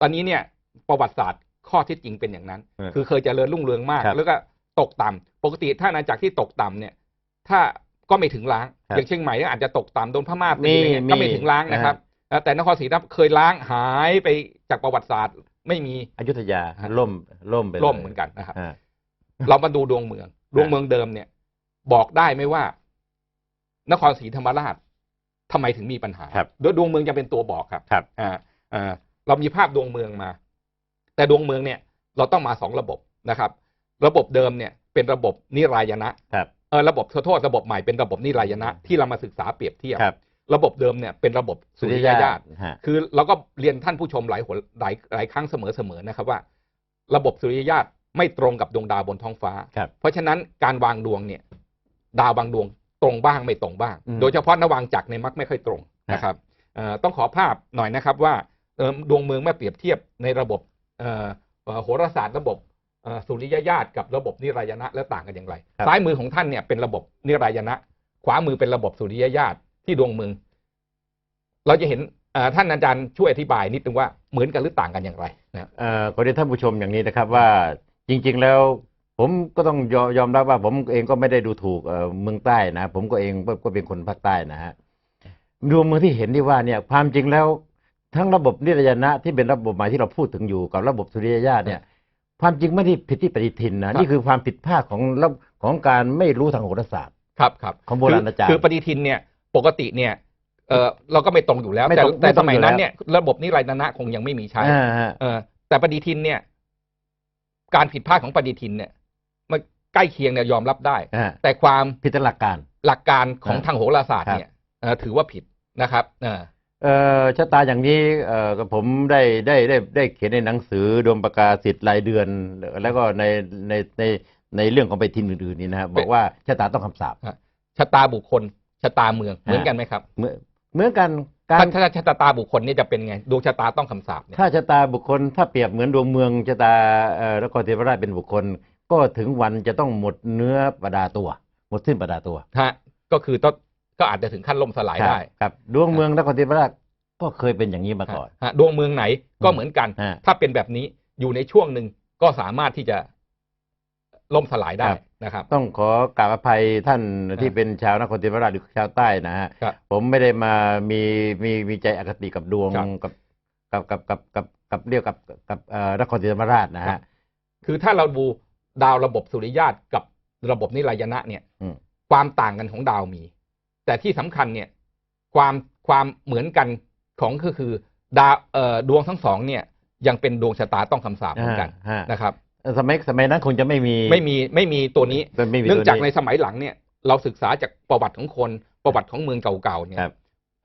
ตอนนี้เนี่ยประวัติศาสตร์ข้อเที่จริงเป็นอย่างนั้น เออคือเคยเจริญรุ่งเรืองมาก ครับแล้วก็ตกต่ำปกติถ้าอาณาจักรที่ตกต่ำเนี่ย ถ้าก็ไม่ถึงล้าง ครับอย่างเชียงใหม่เนี่ยอาจจะตกต่ำโดนพม่าตีมีอะไรเงี้ยก็ไม่มีถึงล้างนะครับเอ่อแต่นครศรีธรรมราชเคยล้างหายไปจากประวัติศาสตร์ไม่มี อยุธยาฮะ ล่มล่มไปลยร่มเหมือนกันนะครับฮะเรามาดูดวงเมือง ดวงเมืองเดิมเนี่ย บอกได้ไหมว่า นครศรีธรรมราชทำไมถึงมีปัญหาครับ โดยดวงเมืองจะเป็นตัวบอกครับครับ อ่าอ่า เรามีภาพดวงเมืองมา แต่ดวงเมืองเนี่ยเราต้องมาสองระบบนะครับ ระบบเดิมเนี่ยเป็นระบบนิรายนะครับเออระบบขอโทษระบบใหม่เป็นระบบนิรายนะที่เรามาศึกษาเปรียบเทียบครับระบบเดิมเนี่ยเป็นระบบสุริยญาตฮะคือเราก็เรียนท่านผู้ชมหลายหนหลายหลายครั้งเสมอๆนะครับว่า ระบบสุริยญาตไม่ตรงกับดวงดาวบนท้องฟ้าครับเพราะฉะนั้นการวางดวงเนี่ย ดาวบางดวงตรงบ้างไม่ตรงบ้างอืมโดยเฉพาะนวางจักรในยมักไม่ค่อยตรงนะครับเอ่อต้องขอภาพหน่อยนะครับว่าเอ่อ ดวงเมืองเมื่อเปรียบเทียบในระบบเอ่อเอ่อโหราศาสตร์ระบบเอ่อสุริยญาตกับระบบนิรายณะแล้วต่างกันอย่างไรครับซ้ายมือของท่านเนี่ยเป็นระบบนิรายณะ ขวามือเป็นระบบสุริยญาตที่ดวงเมือง เราจะเห็นเอ่อท่านอาจารย์ช่วยอธิบายนิดนึงว่าเหมือนกันหรือต่างกันอย่างไรนะครับเอ่อขอเรียนท่านผู้ชมอย่างนี้นะครับว่าจริง ๆ แล้วผมก็ต้องยอยอมรับว่าผมเองก็ไม่ได้ดูถูกเอ่อเมืองใต้นะ ผมก็เองก็ก็เป็นคนภาคใต้นะฮะดวงเมืองที่เห็นที่ว่าเนี่ยความจริงแล้ว ทั้งระบบนิรยนะที่เป็นระบบใหม่ที่เราพูดถึงอยู่กับระบบสุริยญาตเนี่ย ความจริงไม่ได้ผิดที่ปฏิทินนะนี่คือความผิดพลาดของระของการไม่รู้ทางโหราศาสตร์ ครับครับของโบราณอาจารย์ คือคือปฏิทินเนี่ยปกติเนี่ยเออเราก็ไม่ตรงอยู่แล้ว ไม่แต่ตรงแต่ไม่ตสรงมัยอยู่นั้นแล้ว เนี่ยระบบนิรายณะคงยังไม่มีใช้ อ่าฮะ เออแต่ปฏิทินเนี่ย การผิดพลาดของปฏิทินเนี่ย มันใกล้เคียงเนี่ยยอมรับได้ อ่าแต่ความผิดหลักการ หลักการของครับทางโหราศาสตร์เนี่ยเอ่อถือว่าผิดนะครับเออ เอ่อชะตาอย่างนี้เอ่อกับผมได้ได้ได้ได้เขียนในหนังสือดวงประกาศสิทธิ์รายเดือน แล้วก็ในในในในเรื่องของไปทินอื่นๆนี่นะครับบอกว่าชะตาต้องคำสาปชะตาบุคคลชะตาเมืองเหมือนกันไหมครับ เหมือนเหมือนกันการถ้าถ้าชะตาบุคคลเนี่ยจะเป็นไงดวงชะตาต้องคำสาปเนี่ยถ้าชะตาบุคคลถ้าเปรียบเหมือนดวงเมืองชะตาเอ่อนครเทพราชเป็นบุคคล ก็ถึงวันจะต้องหมดเนื้อประดาตัว หมดสิ้นประดาตัวฮะก็คือต้อง ก็อาจจะถึงขั้นล่มสลายได้ครับครับดวงเมืองนครเทพราชก็เคยเป็นอย่างนี้มาก่อนฮะดวงเมืองไหนก็เหมือนกันฮะถ้าเป็นแบบนี้อยู่ในช่วงหนึ่งก็สามารถที่จะล่มสลายได้ครับนะครับ ต้องขอกราบอภัยท่านครับที่เป็นชาวนครศรีธรรมราชหรือชาวใต้นะฮะครับผมไม่ได้มามีมีมีใจอคติกับดวงครับกับกับกับกับกับกับเรียกกับกับเอ่อนครศรีธรรมราชนะครัฮะบคือถ้าเราดูดาวระบบสุริยาตกับระบบนิรายณะเนี่ยอืมความต่างกันของดาวมี แต่ที่สำคัญเนี่ยความความเหมือนกันของก็คือดาวเอ่อดวงทั้งสองเนี่ยยังเป็นดวงชะตาต้องคำสาปเหมือนกันฮะนะครับสมัยสมัยนั้นคงจะไม่มีไม่มีไม่มีตัวนี้ไม่มีเนื่องจากตัวในสมัยหลังเนี่ยเราศึกษาจากประวัติของคนประวัติของเมืองเก่าๆเนี่ยครับ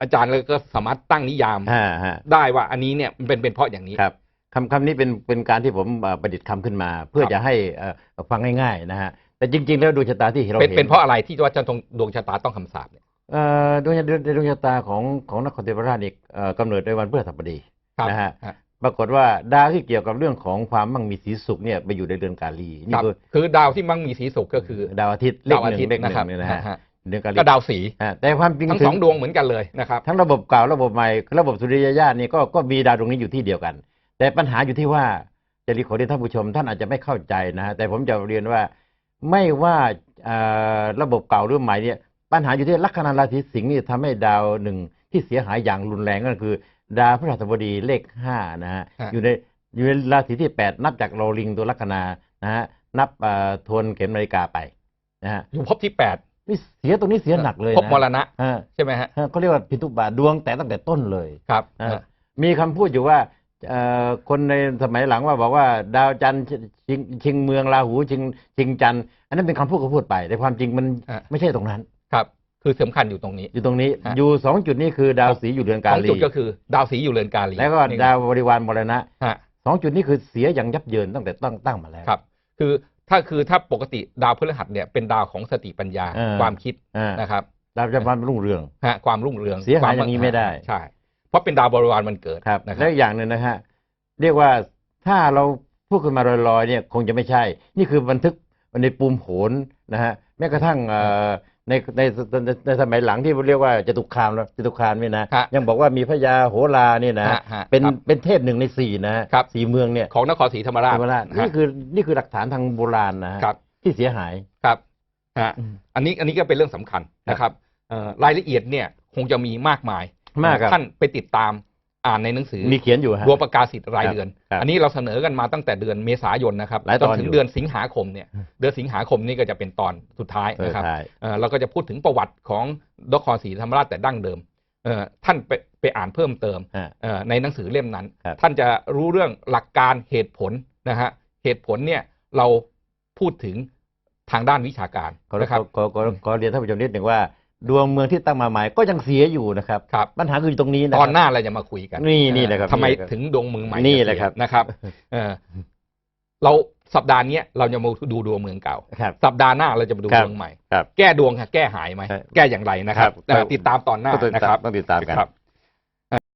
อาจารย์เลยก็สามารถตั้งนิยามฮะฮะได้ว่าอันนี้เนี่ยมันเป็นเป็นเพราะอย่างนี้ครับคำคำนี้เป็นเป็นการที่ผมเอ่อประดิษฐ์คำขึ้นมา เพื่อครับจะให้เอ่อฟังง่ายๆนะฮะแต่จริง ๆ แล้วดวงชะตาที่เราเป็นเห็นเป็นเพราะอะไรที่ว่าจะตรงดวงชะตาต้องคำสาปเนี่ยเอ่อ ดวงดวงดวงชะตาของของนครศรีธรรมราชนี่เอ่อกำเนิดในวันพฤหัสบดีครับนะฮะฮะปรากฏว่าดาวที่เกี่ยวกับเรื่องของความมั่งมีสีสุขเนี่ยไปอยู่ในเดือนกาลีคนี่รับคือคือดาวที่มั่งมีสีสุขก็คือ ดาวอาทิตย์เลดาขวอาหนึ่ทิตงย์เลขหนะครับนึ่งเนี่ยนะฮะฮะเดือนกาลีก็ดาวสีฮะแต่ความจริงทั้งถึสองดวงเหมือนกันเลยนะครับทั้งระบบเก่าระบบใหม่ระบบสุริยญาณนี่ก็ก็มีดาวดวงนี้อยู่ที่เดียวกัน แต่ปัญหาอยู่ที่ว่าจะรีขอเรียนท่านผู้ชม ท่านอาจจะไม่เข้าใจนะฮะแต่ผมจะเรียนว่าไม่ว่าเอ่อระบบเก่าหรือใหม่เนี่ย ปัญหาอยู่ที่ลัคนาราศีสิงห์นี่ทำให้ดาวหนึ่งที่เสียหายอย่างรุนแรงก็คือ ดาวพฤหัสบดีเลขห้านะฮะฮะ อยู่ในอยู่ในราศีที่แปดนับจากโรลิงตัวลัคนานะฮะนับเอ่อทวนเข็มนาฬิกาไปนะฮะอยู่ภพที่แปดนี่เสียตรงนี้เสียหนักเลยภพนะมรณะฮะใช่ไหมฮะฮะเขาเรียกว่าพิทุบาทดวงแต่ตั้งแต่ต้นเลย ครับนะฮะมีคำพูดอยู่ว่าเอ่อคนในสมัยหลังว่าบอกว่า ดาวจันทร์ชิงชิงเมืองราหูชิงชิงจันทร์อันนั้นเป็นคำพูดเขาพูดไป แต่ความจริงมันฮะไม่ใช่ตรงนั้น ครับ คือสำคัญอยู่ตรงนี้ อยู่ตรงนี้ฮะ อยู่สองจุดนี้คือดาวสีอยู่เดือนสกาองลีจุดก็คือ ดาวสีอยู่เรือนกาลีแล้วก็นี่ดาวบริวารมรณะฮะสองจุดนี้คือเสียอย่างยับเยินตั้งแต่ตั้งตั้งมาแล้ว ครับ คือถ้าคือถ้าปกติดาวพฤหัสเนี่ยเป็นดาวของสติปัญญาเออ ความคิดอ่านะครับดาวจะมันรุ่งเรือง ฮะความรุ่งเรืองเสียหายควอย่างนี้ไม่ได้ ใช่ เพราะเป็นดาวบริวารมันเกิดครับนะคแล้รัวบอีกอย่างหนึ่งนะฮะเรียกว่าถ้าเราพูดขึ้นมาลอยๆเนี่ยคงจะไม่ใช่ นี่คือบันทึกในปูมโหนนะฮะแม้กระทั่งเอ่อ ในในในในสมัยหลังที่เรียกว่าจตุคามแล้วจตุคามเนี่ยนะฮะยังบอกว่ามีพญาโหราเนี่ยนะฮะฮะเป็นครับเป็นเทพหนึ่งในสี่นะฮะครับ สี่เมืองเนี่ยของนครศรีธรรมราชธรรมราชฮะนี่คือนี่คือหลักฐานทางโบราณนะฮะครับที่เสียหาย ครับฮะอืมอันนี้อันนี้ก็เป็นเรื่องสำคัญนะครับเอ่อรายละเอียดเนี่ยคงจะมีมากมายมากครับท่านไปติดตาม อ่านในหนังสือมีเขียนอยู่ฮะ รวมประกาศสิทธิ์รายเดือน ครับอันนี้เราเสนอกันมาตั้งแต่เดือนเมษายนนะครับหลายจตนอนถึงอยู่เดือนสิงหาคมเนี่ยเดือนสิงหาคมนี่ก็จะเป็นตอนสุดท้ายเออนะครับ ใช่เอ่อเราก็จะพูดถึงประวัติของนครศรีธรรมราชแต่ดั้งเดิมเอ่อท่านไปไปอ่านเพิ่มเติมฮะ เอ่อในหนังสือเล่มนั้น ครับท่านจะรู้เรื่องหลักการเหตุผลนะฮะเหตุผลเนี่ยเราพูดถึงทางด้านวิชาการขอนะครับขอขอขอเรียนท่านผู้ชมนิดหนึ่งว่า ดวงเมืองที่ตั้งมาใหม่ก็ยังเสียอยู่นะครับ ครับ ปัญหาคืออยู่ตรงนี้นะตคอรันบหน้าเราจะมาคุยกันนี่นี่แหละครับทำไมนี่แหละครับถึงดวงเมืองใหม่นี่แหละครับ นะครับเออเราสัปดาห์เนี้ยเราจะมาดูดวงเมืองเก่า ครับ สัปดาห์หน้าเราจะมาดูครับดวงใหม่ ครับแก้ดวงค่ะแก้หายไหมใช่แก้อย่างไรนะครับครับเอ่อติดตามตอนหน้าต้องติดนะคตารัมบต้องติดตามกัน ครับ